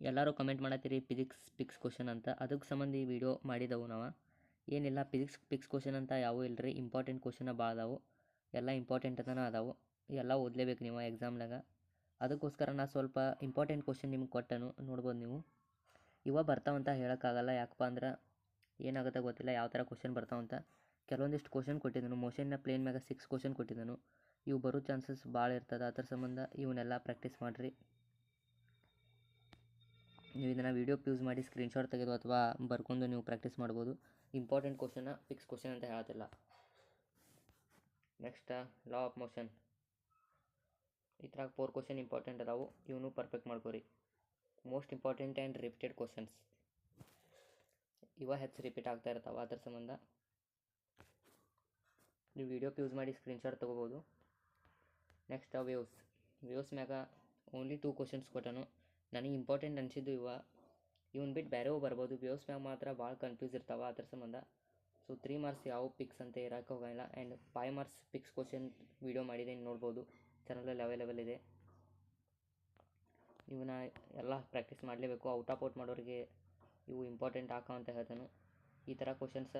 ಎಲ್ಲರೂ ಕಮೆಂಟ್ ಮಾಡತ್ತೀರಿ physics fix question ಅಂತ. ಅದಕ್ಕೆ ಸಂಬಂಧ ಈ ವಿಡಿಯೋ ಮಾಡಿದೆವು ನಾವು. ಏನಿಲ್ಲ ಫಿಸಿಕ್ಸ್ ಪಿಕ್ಸ್ ಕ್ವಶನ್ ಅಂತ ಯಾವೂ ಇಲ್ಲ ರೀ ಇಂಪಾರ್ಟೆಂಟ್ ಕ್ವಶನ ಭಾಳ ಅದಾವು. ಎಲ್ಲ ಇಂಪಾರ್ಟೆಂಟ್ ಅದನ ಅದಾವು. ಎಲ್ಲ ಓದಲೇಬೇಕು ನೀವು ಎಕ್ಸಾಮ್ನಾಗ ಅದಕ್ಕೋಸ್ಕರ ನಾ ಸ್ವಲ್ಪ ಇಂಪಾರ್ಟೆಂಟ್ ಕ್ವಶನ್ ನಿಮ್ಗೆ ಕೊಟ್ಟನು. ನೋಡ್ಬೋದು ನೀವು. ಇವ ಬರ್ತಾವಂತ ಹೇಳೋಕ್ಕಾಗಲ್ಲ. ಯಾಕಪ್ಪ ಅಂದ್ರೆ ಏನಾಗುತ್ತೆ ಗೊತ್ತಿಲ್ಲ. ಯಾವ ಥರ ಕ್ವಶನ್ ಬರ್ತಾವಂತ ಕೆಲವೊಂದಿಷ್ಟು ಕ್ವಶನ್ ಕೊಟ್ಟಿದ್ದನು ಮೋಷನ್ನ ಪ್ಲೇನ್ ಮ್ಯಾಗ ಸಿಕ್ಸ್ ಕ್ವಶನ್ ಕೊಟ್ಟಿದ್ದನು ಇವು ಬರೋ ಚಾನ್ಸಸ್ ಭಾಳ ಇರ್ತದೆ. ಅದ್ರ ಸಂಬಂಧ ಇವನ್ನೆಲ್ಲ ಪ್ರಾಕ್ಟೀಸ್ ಮಾಡಿರಿ. ನೀವು ಇದನ್ನು ವೀಡಿಯೋ ಯೂಸ್ ಮಾಡಿ ಸ್ಕ್ರೀನ್ಶಾಟ್ ತೆಗೆದು ಅಥವಾ ಬರ್ಕೊಂಡು ನೀವು ಪ್ರಾಕ್ಟೀಸ್ ಮಾಡ್ಬೋದು. ಇಂಪಾರ್ಟೆಂಟ್ ಕ್ವಶನ ಫಿಕ್ಸ್ ಕ್ವಶನ್ ಅಂತ ಹೇಳತ್ತಿಲ್ಲ ನೆಕ್ಸ್ಟ್ ಲಾ ಆಫ್ ಮೋಷನ್ ಈ ಥರ ಫೋರ್ ಕ್ವಶನ್ ಇಂಪಾರ್ಟೆಂಟ್ ಅದಾವು. ಇವನು perfect ಮಾಡ್ಕೋರಿ. Most important and repeated questions ಇವ ಹೆಚ್ಚು ರಿಪೀಟ್ ಆಗ್ತಾ ಇರ್ತಾವೆ ಅದ್ರ ಸಂಬಂಧ. ನೀವು ವಿಡಿಯೋ ಯೂಸ್ ಮಾಡಿ ಸ್ಕ್ರೀನ್ಶಾಟ್ ತೊಗೋಬೋದು. ನೆಕ್ಸ್ಟ್ ವೇವ್ಸ್ ವೇವ್ಸ್ ಮ್ಯಾಗ ಓನ್ಲಿ ಟೂ ಕ್ವಶನ್ಸ್ ಕೊಟ್ಟನು. ನನಗೆ ಇಂಪಾರ್ಟೆಂಟ್ ಅನಿಸಿದ್ದು ಇವ. ಇವನ್ ಬಿಟ್ಟು ಬೇರೆವು ಬರ್ಬೋದು. ವೇವ್ಸ್ ಮ್ಯಾಗ ಮಾತ್ರ ಭಾಳ ಕನ್ಫ್ಯೂಸ್ ಇರ್ತಾವ ಅದ್ರ ಸಂಬಂಧ. ಸೊ ತ್ರೀ ಮಾರ್ಕ್ಸ್ ಯಾವ ಪಿಕ್ಸ್ ಅಂತ ಇರೋಕೆ ಹೋಗಲ್ಲ and five marks fix question video ಮಾಡಿದ್ದೀನಿ ನೋಡ್ಬೋದು. ಚಾನಲಲ್ಲಿ ಅವೈಲೇಬಲ್ ಇದೆ. ಇವನ್ನ ಎಲ್ಲ ಪ್ರಾಕ್ಟೀಸ್ ಮಾಡಲೇಬೇಕು. ಔಟ್ ಆಫ್ ಔಟ್ ಮಾಡೋರಿಗೆ ಇವು ಇಂಪಾರ್ಟೆಂಟ್ ಹಾಕೋ ಅಂತ ಹೇಳ್ತಾನು. ಈ ಥರ ಕ್ವಶನ್ಸ್